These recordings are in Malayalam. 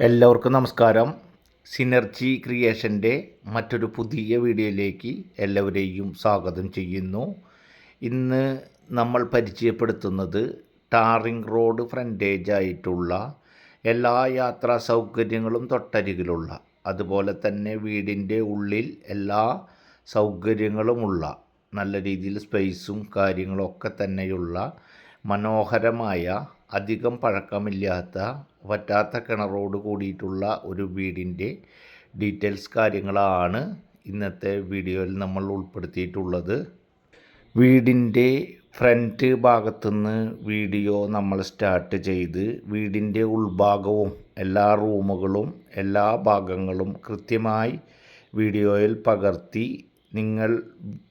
എല്ലാവർക്കും നമസ്കാരം. സിനർജി ക്രിയേഷന്റെ മറ്റൊരു പുതിയ വീഡിയോയിലേക്ക് എല്ലാവരെയും സ്വാഗതം ചെയ്യുന്നു. ഇന്ന് നമ്മൾ പരിചയപ്പെടുത്തുന്നത് ടാറിംഗ് റോഡ് ഫ്രണ്ടേജ് ആയിട്ടുള്ള എല്ലാ യാത്രാ സൗകര്യങ്ങളും തൊട്ടരികിലുള്ള അതുപോലെ തന്നെ വീടിന്റെ ഉള്ളിൽ എല്ലാ സൗകര്യങ്ങളുമുള്ള നല്ല രീതിയിൽ സ്പേസും കാര്യങ്ങളൊക്കെ തന്നെയുള്ള മനോഹരമായ അധികം പഴക്കമില്ലാത്ത വറ്റാത്ത കിണറോട് കൂടിയിട്ടുള്ള ഒരു വീടിന്റെ ഡീറ്റെയിൽസ് കാര്യങ്ങളാണ് ഇന്നത്തെ വീഡിയോയിൽ നമ്മൾ ഉൾപ്പെടുത്തിയിട്ടുള്ളത്. വീടിന്റെ ഫ്രണ്ട് ഭാഗത്തുനിന്ന് വീഡിയോ നമ്മൾ സ്റ്റാർട്ട് ചെയ്ത് വീടിന്റെ ഉൾഭാഗവും എല്ലാ റൂമുകളും എല്ലാ ഭാഗങ്ങളും കൃത്യമായി വീഡിയോയിൽ പകർത്തി നിങ്ങൾ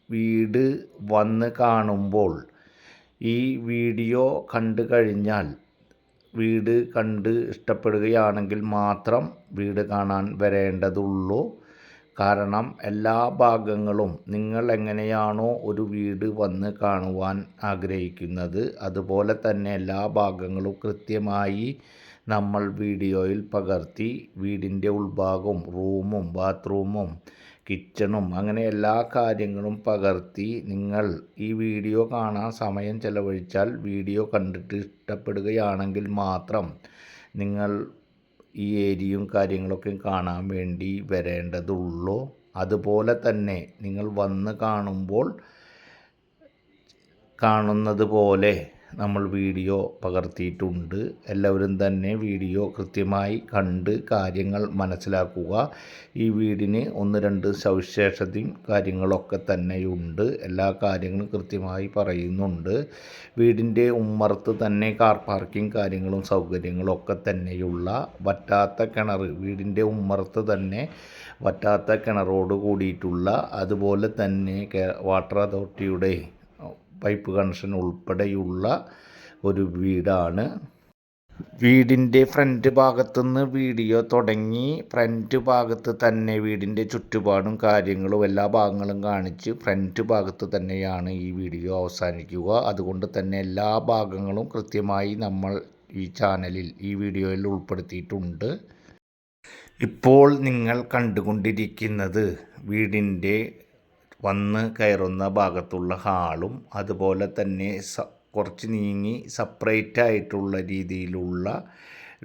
വീട് വന്ന് കാണുമ്പോൾ ഈ വീഡിയോ കണ്ടു കഴിഞ്ഞാൽ വീട് കണ്ട് ഇഷ്ടപ്പെടുകയാണെങ്കിൽ മാത്രം വീട് കാണാൻ വരേണ്ടതുള്ളൂ. കാരണം എല്ലാ ഭാഗങ്ങളും നിങ്ങൾ എങ്ങനെയാണോ ഒരു വീട് വന്ന് കാണുവാൻ ആഗ്രഹിക്കുന്നത് അതുപോലെ തന്നെ എല്ലാ ഭാഗങ്ങളും കൃത്യമായി നമ്മൾ വീഡിയോയിൽ പകർത്തി വീടിന്റെ ഉൾഭാഗവും റൂമും ബാത്റൂമും കിച്ചണും അങ്ങനെ എല്ലാ കാര്യങ്ങളും പകർത്തി നിങ്ങൾ ഈ വീഡിയോ കാണാൻ സമയം ചെലവഴിച്ചാൽ വീഡിയോ കണ്ടിട്ട് ഇഷ്ടപ്പെടുകയാണെങ്കിൽ മാത്രം നിങ്ങൾ ഈ ഏരിയയും കാര്യങ്ങളൊക്കെ കാണാൻ വേണ്ടി വരേണ്ടതുള്ളൂ. അതുപോലെ തന്നെ നിങ്ങൾ വന്ന് കാണുമ്പോൾ കാണുന്നത് പോലെ നമ്മൾ വീഡിയോ പകർത്തിയിട്ടുണ്ട്. എല്ലാവരും തന്നെ വീഡിയോ കൃത്യമായി കണ്ട് കാര്യങ്ങൾ മനസ്സിലാക്കുക. ഈ വീടിന് ഒന്ന് രണ്ട് സവിശേഷതയും കാര്യങ്ങളൊക്കെ തന്നെയുണ്ട്. എല്ലാ കാര്യങ്ങളും കൃത്യമായി പറയുന്നുണ്ട്. വീടിന്റെ ഉമ്മറത്ത് തന്നെ കാർ പാർക്കിംഗ് കാര്യങ്ങളും സൗകര്യങ്ങളും ഒക്കെ തന്നെയുള്ള വറ്റാത്ത കിണർ വീടിന്റെ ഉമ്മറത്ത് തന്നെ വറ്റാത്ത കിണറോട് കൂടിയിട്ടുള്ള അതുപോലെ തന്നെ വാട്ടർ അതോറിറ്റിയുടെ പൈപ്പ് കണക്ഷൻ ഉൾപ്പെടെയുള്ള ഒരു വീടാണ്. വീടിന്റെ ഫ്രണ്ട് ഭാഗത്തുനിന്ന് വീഡിയോ തുടങ്ങി ഫ്രണ്ട് ഭാഗത്ത് തന്നെ വീടിന്റെ ചുറ്റുപാടും കാര്യങ്ങളും എല്ലാ ഭാഗങ്ങളും കാണിച്ച് ഫ്രണ്ട് ഭാഗത്ത് തന്നെയാണ് ഈ വീഡിയോ അവസാനിക്കുക. അതുകൊണ്ട് തന്നെ എല്ലാ ഭാഗങ്ങളും കൃത്യമായി നമ്മൾ ഈ ചാനലിൽ ഈ വീഡിയോയിൽ ഉൾപ്പെടുത്തിയിട്ടുണ്ട്. ഇപ്പോൾ നിങ്ങൾ കണ്ടുകൊണ്ടിരിക്കുന്നത് വീടിന്റെ വന്ന് കയറുന്ന ഭാഗത്തുള്ള ഹാളും അതുപോലെ തന്നെ സ കുറച്ച് നീങ്ങി സെപ്പറേറ്റ് ആയിട്ടുള്ള രീതിയിലുള്ള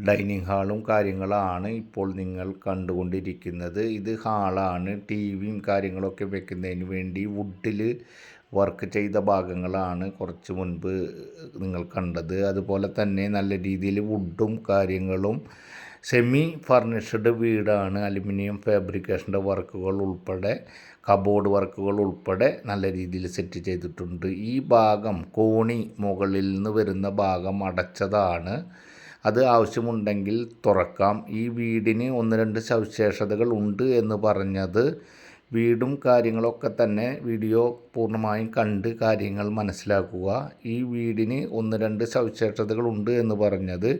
ഡൈനിങ് ഹാളും കാര്യങ്ങളാണ് ഇപ്പോൾ നിങ്ങൾ കണ്ടുകൊണ്ടിരിക്കുന്നത്. ഇത് ഹാളാണ്. ടി വിയും കാര്യങ്ങളൊക്കെ വെക്കുന്നതിന് വേണ്ടി വുഡിൽ വർക്ക് ചെയ്ത ഭാഗങ്ങളാണ് കുറച്ച് മുൻപ് നിങ്ങൾ കണ്ടത്. അതുപോലെ തന്നെ നല്ല രീതിയിൽ വുഡും കാര്യങ്ങളും സെമി ഫർണിഷ്ഡ് വീടാണ്. അലുമിനിയം ഫാബ്രിക്കേഷന്റെ വർക്കുകൾ ഉൾപ്പെടെ കബോർഡ് വർക്കുകൾ ഉൾപ്പെടെ നല്ല രീതിയിൽ സെറ്റ് ചെയ്തിട്ടുണ്ട്. ഈ ഭാഗം കോണി മുകളിൽ നിന്ന് വരുന്ന ഭാഗം അടച്ചതാണ്. അത് ആവശ്യമുണ്ടെങ്കിൽ തുറക്കാം. ഈ വീടിന് ഒന്ന് രണ്ട് സവിശേഷതകൾ ഉണ്ട് എന്ന് പറഞ്ഞത്. വീടും കാര്യങ്ങളൊക്കെ തന്നെ വീഡിയോ പൂർണമായും കണ്ട് കാര്യങ്ങൾ മനസ്സിലാക്കുക. ഈ വീടിന് ഒന്ന് രണ്ട് സവിശേഷതകളുണ്ട് എന്ന് പറഞ്ഞത്.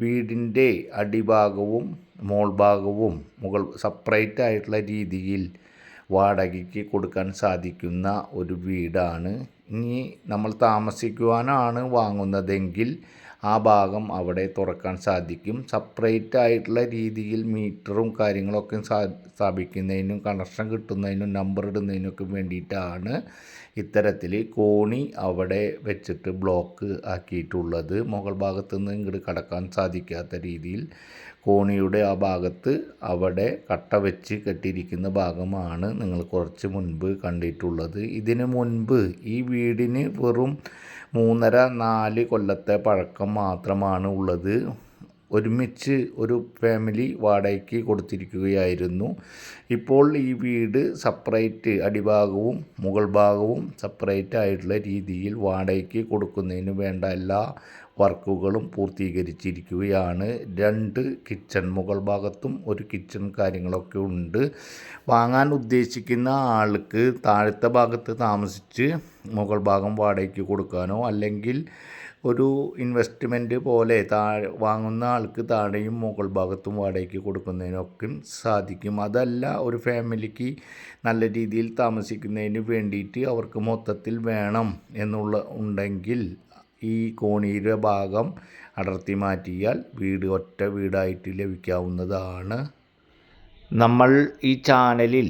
വീടിന്റെ അടിഭാഗവും മോൾ ഭാഗവും മുകൾ സെപ്പറേറ്റ് ആയിട്ടുള്ള രീതിയിൽ വാടകയ്ക്ക് കൊടുക്കാൻ സാധിക്കുന്ന ഒരു വീടാണ്. ഇനി നമ്മൾ താമസിക്കുവാനാണ് വാങ്ങുന്നതെങ്കിൽ ആ ഭാഗം അവിടെ തുറക്കാൻ സാധിക്കും. സപ്പറേറ്റ് ആയിട്ടുള്ള രീതിയിൽ മീറ്ററും കാര്യങ്ങളൊക്കെ സ്ഥാപിക്കുന്നതിനും കണക്ഷൻ കിട്ടുന്നതിനും നമ്പർ ഇടുന്നതിനൊക്കെ വേണ്ടിയിട്ടാണ് ഇത്തരത്തിൽ കോണി അവിടെ വെച്ചിട്ട് ബ്ലോക്ക് ആക്കിയിട്ടുള്ളത്. മുകൾ ഭാഗത്തു നിന്ന് ഇങ്ങോട്ട് കടക്കാൻ സാധിക്കാത്ത രീതിയിൽ കോണിയുടെ ആ ഭാഗത്ത് അവിടെ കട്ട വെച്ച് കെട്ടിയിരിക്കുന്ന ഭാഗമാണ് നിങ്ങൾ കുറച്ച് മുൻപ് കണ്ടിട്ടുള്ളത്. ഇതിന് മുൻപ് ഈ വീടിന് വെറും മൂന്നര നാല് കൊല്ലത്തെ പഴക്കം മാത്രമാണ് ഉള്ളത്. ഒരുമിച്ച് ഒരു ഫാമിലി വാടകയ്ക്ക് കൊടുത്തിരിക്കുകയായിരുന്നു. ഇപ്പോൾ ഈ വീട് സെപ്പറേറ്റ് അടിഭാഗവും മുകൾ ഭാഗവും സെപ്പറേറ്റ് ആയിട്ടുള്ള രീതിയിൽ വാടകയ്ക്ക് കൊടുക്കുന്നതിന് വേണ്ട എല്ലാ വർക്കുകളും പൂർത്തീകരിച്ചിരിക്കുകയാണ്. രണ്ട് കിച്ചൺ മുകൾ ഭാഗത്തും ഒരു കിച്ചൺ കാര്യങ്ങളൊക്കെ ഉണ്ട്. വാങ്ങാൻ ഉദ്ദേശിക്കുന്ന ആൾക്ക് താഴത്തെ ഭാഗത്ത് താമസിച്ച് മുകൾ ഭാഗം വാടകയ്ക്ക് കൊടുക്കാനോ അല്ലെങ്കിൽ ഒരു ഇൻവെസ്റ്റ്മെന്റ് പോലെ താഴെ വാങ്ങുന്ന ആൾക്ക് താഴെയും മുകൾ ഭാഗത്തും വാടകയ്ക്ക് കൊടുക്കുന്നതിനൊക്കെ സാധിക്കും. അതല്ല ഒരു ഫാമിലിക്ക് നല്ല രീതിയിൽ താമസിക്കുന്നതിന് വേണ്ടിയിട്ട് അവർക്ക് മൊത്തത്തിൽ വേണം എന്നുള്ള ഉണ്ടെങ്കിൽ ഈ കോണിയുടെ ഭാഗം അടർത്തി മാറ്റിയാൽ വീട് ഒറ്റ വീടായിട്ട് ലഭിക്കാവുന്നതാണ്. നമ്മൾ ഈ ചാനലിൽ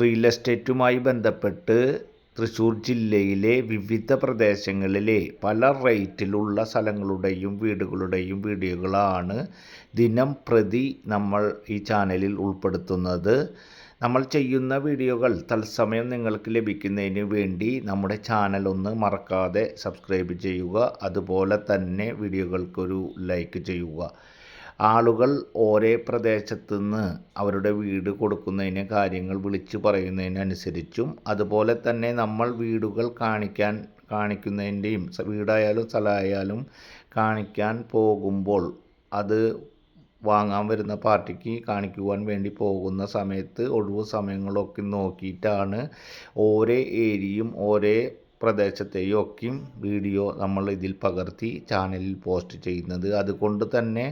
റിയൽ എസ്റ്റേറ്റുമായി ബന്ധപ്പെട്ട് തൃശ്ശൂർ ജില്ലയിലെ വിവിധ പ്രദേശങ്ങളിലെ പല റേറ്റിലുള്ള സ്ഥലങ്ങളുടെയും വീടുകളുടെയും വീഡിയോകളാണ് ദിനം പ്രതി നമ്മൾ ഈ ചാനലിൽ ഉൾപ്പെടുത്തുന്നത്. നമ്മൾ ചെയ്യുന്ന വീഡിയോകൾ തത്സമയം നിങ്ങൾക്ക് ലഭിക്കുന്നതിന് വേണ്ടി നമ്മുടെ ചാനൽ ഒന്ന് മറക്കാതെ സബ്സ്ക്രൈബ് ചെയ്യുക. അതുപോലെ തന്നെ വീഡിയോകൾക്കൊരു ലൈക്ക് ചെയ്യുക. ആളുകൾ ഓരോ പ്രദേശത്തു നിന്ന് അവരുടെ വീട് കൊടുക്കുന്നതിന് കാര്യങ്ങൾ വിളിച്ചു പറയുന്നതിനനുസരിച്ചും അതുപോലെ തന്നെ നമ്മൾ വീടുകൾ കാണിക്കാൻ കാണിക്കുന്നതിന്റെയും വീടായാലും സ്ഥലമായാലും കാണിക്കാൻ പോകുമ്പോൾ അത് വാങ്ങാൻ വരുന്ന പാർട്ടിക്ക് കാണിക്കുവാൻ വേണ്ടി പോകുന്ന സമയത്ത് ഒഴിവ് സമയങ്ങളൊക്കെ നോക്കിയിട്ടാണ് ഓരോ ഏരിയയും ഓരോ പ്രദേശത്തെയും ഒക്കെയും വീഡിയോ നമ്മൾ ഇതിൽ പകർത്തി ചാനലിൽ പോസ്റ്റ് ചെയ്യുന്നത്. അതുകൊണ്ട് തന്നെ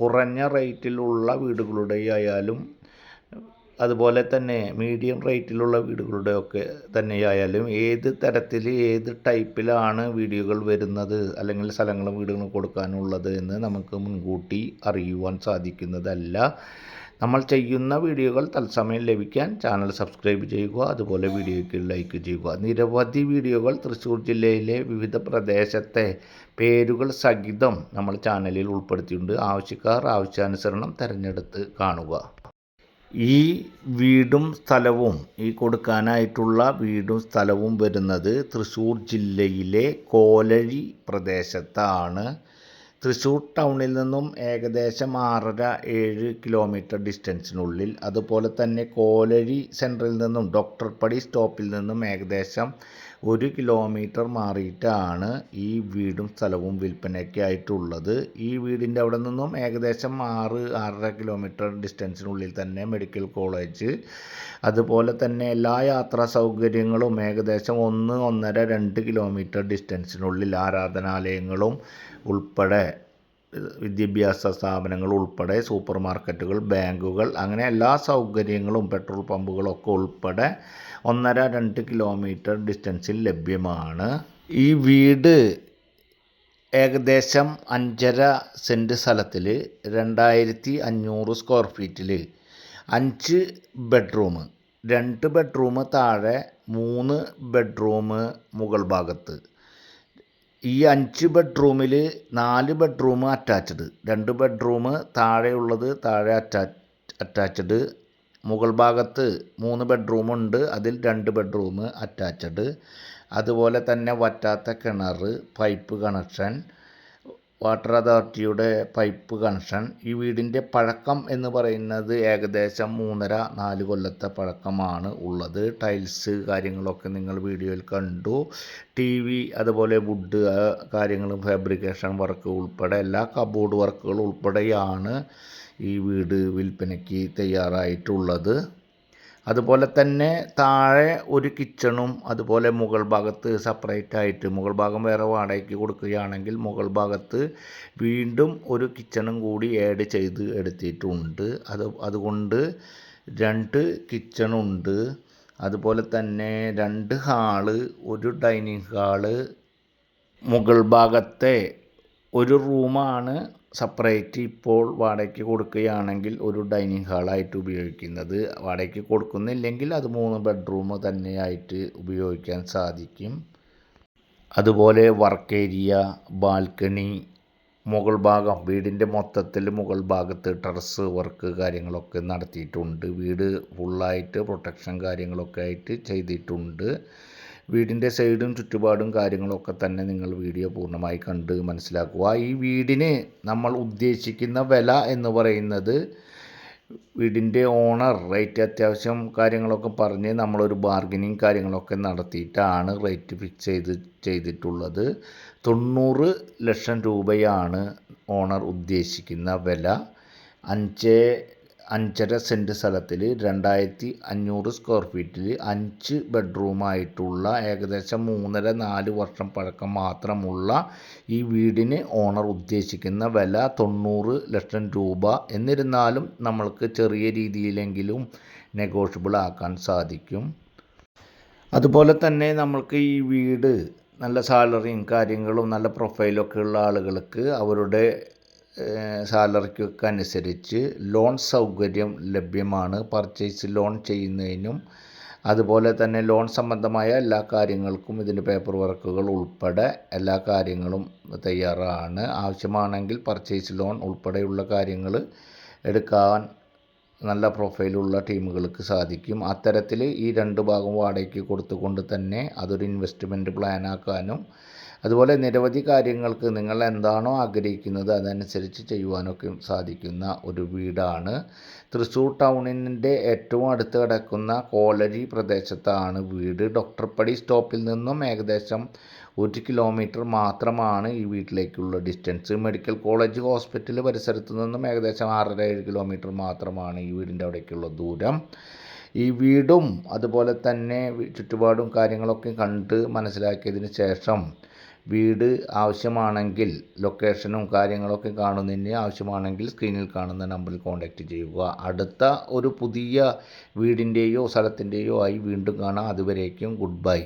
കുറഞ്ഞ റേറ്റിലുള്ള വീടുകളുടെ ആയാലും അതുപോലെ തന്നെ മീഡിയം റേറ്റിലുള്ള വീടുകളുടെ ഒക്കെ തന്നെയായാലും ഏത് തരത്തിൽ ഏത് ടൈപ്പിലാണ് വീഡിയോകൾ വരുന്നത് അല്ലെങ്കിൽ സ്ഥലങ്ങളും വീടുകളും കൊടുക്കാനുള്ളത് എന്ന് നമുക്ക് മുൻകൂട്ടി അറിയുവാൻ സാധിക്കുന്നതല്ല. നമ്മൾ ചെയ്യുന്ന വീഡിയോകൾ തത്സമയം ലഭിക്കാൻ ചാനൽ സബ്സ്ക്രൈബ് ചെയ്യുക അതുപോലെ വീഡിയോയ്ക്ക് ലൈക്ക് ചെയ്യുക. നിരവധി വീഡിയോകൾ തൃശ്ശൂർ ജില്ലയിലെ വിവിധ പ്രദേശത്തെ പേരുകൾ സഹിതം നമ്മൾ ചാനലിൽ ഉൾപ്പെടുത്തിയിട്ടുണ്ട്. ആവശ്യക്കാർ ആവശ്യാനുസരണം തിരഞ്ഞെടുത്ത് കാണുക. ഈ വീടും സ്ഥലവും ഈ കൊടുക്കാനായിട്ടുള്ള വീടും സ്ഥലവും വരുന്നത് തൃശ്ശൂർ ജില്ലയിലെ കോലഴി പ്രദേശത്താണ്. തൃശ്ശൂർ ടൗണിൽ നിന്നും ഏകദേശം ആറര ഏഴ് കിലോമീറ്റർ ഡിസ്റ്റൻസിനുള്ളിൽ. അതുപോലെ തന്നെ കോലഴി സെന്ററിൽ നിന്നും ഡോക്ടർ പടി സ്റ്റോപ്പിൽ നിന്നും ഏകദേശം ഒരു കിലോമീറ്റർ മാറിയിട്ടാണ് ഈ വീടും സ്ഥലവും വിൽപ്പനയ്ക്കായിട്ടുള്ളത് ഈ വീടിന്റെ അവിടെ നിന്നും ഏകദേശം ആറ് ആറര കിലോമീറ്റർ ഡിസ്റ്റൻസിനുള്ളിൽ തന്നെ മെഡിക്കൽ കോളേജ് അതുപോലെ തന്നെ എല്ലാ യാത്രാ സൗകര്യങ്ങളും ഏകദേശം ഒന്ന് ഒന്നര രണ്ട് കിലോമീറ്റർ ഡിസ്റ്റൻസിനുള്ളിൽ ആരാധനാലയങ്ങളും ഉൾപ്പെടെ വിദ്യാഭ്യാസ സ്ഥാപനങ്ങൾ ഉൾപ്പെടെ സൂപ്പർ മാർക്കറ്റുകൾ ബാങ്കുകൾ അങ്ങനെ എല്ലാ സൗകര്യങ്ങളും പെട്രോൾ പമ്പുകളൊക്കെ ഉൾപ്പെടെ ഒന്നര രണ്ട് കിലോമീറ്റർ ഡിസ്റ്റൻസിൽ ലഭ്യമാണ്. ഈ വീട് ഏകദേശം അഞ്ചര സെന്റ് സ്ഥലത്തിൽ രണ്ടായിരത്തി അഞ്ഞൂറ് സ്ക്വയർ ഫീറ്റിൽ അഞ്ച് ബെഡ്റൂം രണ്ട് ബെഡ്റൂം താഴെ മൂന്ന് ബെഡ്റൂം മുകൾ ഭാഗത്ത്. ഈ അഞ്ച് ബെഡ്റൂമിൽ നാല് ബെഡ്റൂം അറ്റാച്ച്ഡ്. രണ്ട് ബെഡ്റൂം താഴെയുള്ളത് താഴെ അറ്റാ അറ്റാച്ച്ഡ്. മുകൾ ഭാഗത്ത് മൂന്ന് ബെഡ്റൂമുണ്ട്. അതിൽ രണ്ട് ബെഡ്റൂം അറ്റാച്ച്ഡ്. അതുപോലെ തന്നെ വറ്റാത്ത കിണർ പൈപ്പ് കണക്ഷൻ വാട്ടർ അതോറിറ്റിയുടെ പൈപ്പ് കണക്ഷൻ ഈ വീടിന്റെ പഴക്കം എന്ന് പറയുന്നത് ഏകദേശം മൂന്നര നാല് കൊല്ലത്തെ പഴക്കമാണ് ഉള്ളത്. ടൈൽസ് കാര്യങ്ങളൊക്കെ നിങ്ങൾ വീഡിയോയിൽ കണ്ടു. ടി വി അതുപോലെ വുഡ് കാര്യങ്ങളും ഫാബ്രിക്കേഷൻ വർക്ക് ഉൾപ്പെടെ എല്ലാ കബോർഡ് വർക്കുകൾ ഉൾപ്പെടെയാണ് ഈ വീട് വിൽപ്പനയ്ക്ക് തയ്യാറായിട്ടുള്ളത്. അതുപോലെ തന്നെ താഴെ ഒരു കിച്ചണും അതുപോലെ മുകൾ ഭാഗത്ത് സെപ്പറേറ്റ് ആയിട്ട് മുകൾ ഭാഗം വേറെ വാടകയ്ക്ക് കൊടുക്കുകയാണെങ്കിൽ മുകൾ ഭാഗത്ത് വീണ്ടും ഒരു കിച്ചണും കൂടി ആഡ് ചെയ്ത് എടുത്തിട്ടുണ്ട്. അത് അതുകൊണ്ട് രണ്ട് കിച്ചണുണ്ട്. അതുപോലെ തന്നെ രണ്ട് ഹാൾ ഒരു ഡൈനിങ് ഹാൾ മുകൾ ഭാഗത്തെ ഒരു റൂമാണ് സെപ്പറേറ്റ് ഇപ്പോൾ വാടകയ്ക്ക് കൊടുക്കുകയാണെങ്കിൽ ഒരു ഡൈനിങ് ഹാളായിട്ട് ഉപയോഗിക്കുന്നത്. വാടകയ്ക്ക് കൊടുക്കുന്നില്ലെങ്കിൽ അത് മൂന്ന് ബെഡ്റൂം തന്നെയായിട്ട് ഉപയോഗിക്കാൻ സാധിക്കും. അതുപോലെ വർക്ക് ഏരിയ ബാൽക്കണി മുകൾ ഭാഗം വീടിന്റെ മൊത്തത്തിൽ മുകൾ ഭാഗത്ത് ടെറസ് വർക്ക് കാര്യങ്ങളൊക്കെ നടത്തിയിട്ടുണ്ട്. വീട് ഫുള്ളായിട്ട് പ്രൊട്ടക്ഷൻ കാര്യങ്ങളൊക്കെ ആയിട്ട് ചെയ്തിട്ടുണ്ട്. വീടിന്റെ സൈഡും ചുറ്റുപാടും കാര്യങ്ങളൊക്കെ തന്നെ നിങ്ങൾ വീഡിയോ പൂർണമായി കണ്ട് മനസ്സിലാക്കുക. ഈ വീടിന് നമ്മൾ ഉദ്ദേശിക്കുന്ന വില എന്ന് പറയുന്നത് വീടിന്റെ ഓണർ റേറ്റ് അത്യാവശ്യം കാര്യങ്ങളൊക്കെ പറഞ്ഞ് നമ്മളൊരു ബാർഗനിങ് കാര്യങ്ങളൊക്കെ നടത്തിയിട്ടാണ് റേറ്റ് ഫിക്സ് ചെയ്ത് ചെയ്തിട്ടുള്ളത്. തൊണ്ണൂറ് ലക്ഷം രൂപയാണ് ഓണർ ഉദ്ദേശിക്കുന്ന വില. അഞ്ച് അഞ്ചര സെന്റ് സ്ഥലത്തിൽ രണ്ടായിരത്തി അഞ്ഞൂറ് സ്ക്വയർ ഫീറ്റിൽ അഞ്ച് ബെഡ്റൂമായിട്ടുള്ള ഏകദേശം മൂന്നര നാല് വർഷം പഴക്കം മാത്രമുള്ള ഈ വീടിന് ഓണർ ഉദ്ദേശിക്കുന്ന വില തൊണ്ണൂറ് ലക്ഷം രൂപ. എന്നിരുന്നാലും നമ്മൾക്ക് ചെറിയ രീതിയിലെങ്കിലും നെഗോഷ്യബിൾ ആക്കാൻ സാധിക്കും. അതുപോലെ തന്നെ നമ്മൾക്ക് ഈ വീട് നല്ല സാലറിയും കാര്യങ്ങളും നല്ല പ്രൊഫൈലൊക്കെ ഉള്ള ആളുകൾക്ക് അവരുടെ സാലറിക്കൊക്കെ അനുസരിച്ച് ലോൺ സൗകര്യം ലഭ്യമാണ്. പർച്ചേസ് ലോൺ ചെയ്യുന്നതിനും അതുപോലെ തന്നെ ലോൺ സംബന്ധമായ എല്ലാ കാര്യങ്ങൾക്കും ഇതിന്റെ പേപ്പർ വർക്കുകൾ ഉൾപ്പെടെ എല്ലാ കാര്യങ്ങളും തയ്യാറാണ്. ആവശ്യമാണെങ്കിൽ പർച്ചേസ് ലോൺ ഉൾപ്പെടെയുള്ള കാര്യങ്ങൾ എടുക്കാൻ നല്ല പ്രൊഫൈലുള്ള ടീമുകൾക്ക് സാധിക്കും. അത്തരത്തിൽ ഈ രണ്ട് ഭാഗം വാടകയ്ക്ക് കൊടുത്തുകൊണ്ട് തന്നെ അതൊരു ഇൻവെസ്റ്റ്മെന്റ് പ്ലാനാക്കാനും അതുപോലെ നിരവധി കാര്യങ്ങൾക്ക് നിങ്ങൾ എന്താണോ ആഗ്രഹിക്കുന്നത് അതനുസരിച്ച് ചെയ്യുവാനൊക്കെ സാധിക്കുന്ന ഒരു വീടാണ്. തൃശ്ശൂർ ടൗണിന്റെ ഏറ്റവും അടുത്ത് കിടക്കുന്ന കോലരി പ്രദേശത്താണ് വീട്. ഡോക്ടർ പടി സ്റ്റോപ്പിൽ നിന്നും ഏകദേശം ഒരു കിലോമീറ്റർ മാത്രമാണ് ഈ വീട്ടിലേക്കുള്ള ഡിസ്റ്റൻസ്. മെഡിക്കൽ കോളേജ് ഹോസ്പിറ്റൽ പരിസരത്ത് നിന്നും ഏകദേശം ആറര ഏഴ് കിലോമീറ്റർ മാത്രമാണ് ഈ വീടിന്റെ അവിടേക്കുള്ള ദൂരം. ഈ വീടും അതുപോലെ തന്നെ ചുറ്റുപാടും കാര്യങ്ങളൊക്കെ കണ്ട് മനസ്സിലാക്കിയതിന് ശേഷം വീട് ആവശ്യമാണെങ്കിൽ ലൊക്കേഷനും കാര്യങ്ങളൊക്കെ കാണുന്നതിന് ആവശ്യമാണെങ്കിൽ സ്ക്രീനിൽ കാണുന്ന നമ്പറിൽ കോൺടാക്റ്റ് ചെയ്യുക. അടുത്ത ഒരു പുതിയ വീടിന്റെയോ സ്ഥലത്തിന്റെയോ ആയി വീണ്ടും കാണാം. അതുവരേക്കും ഗുഡ് ബൈ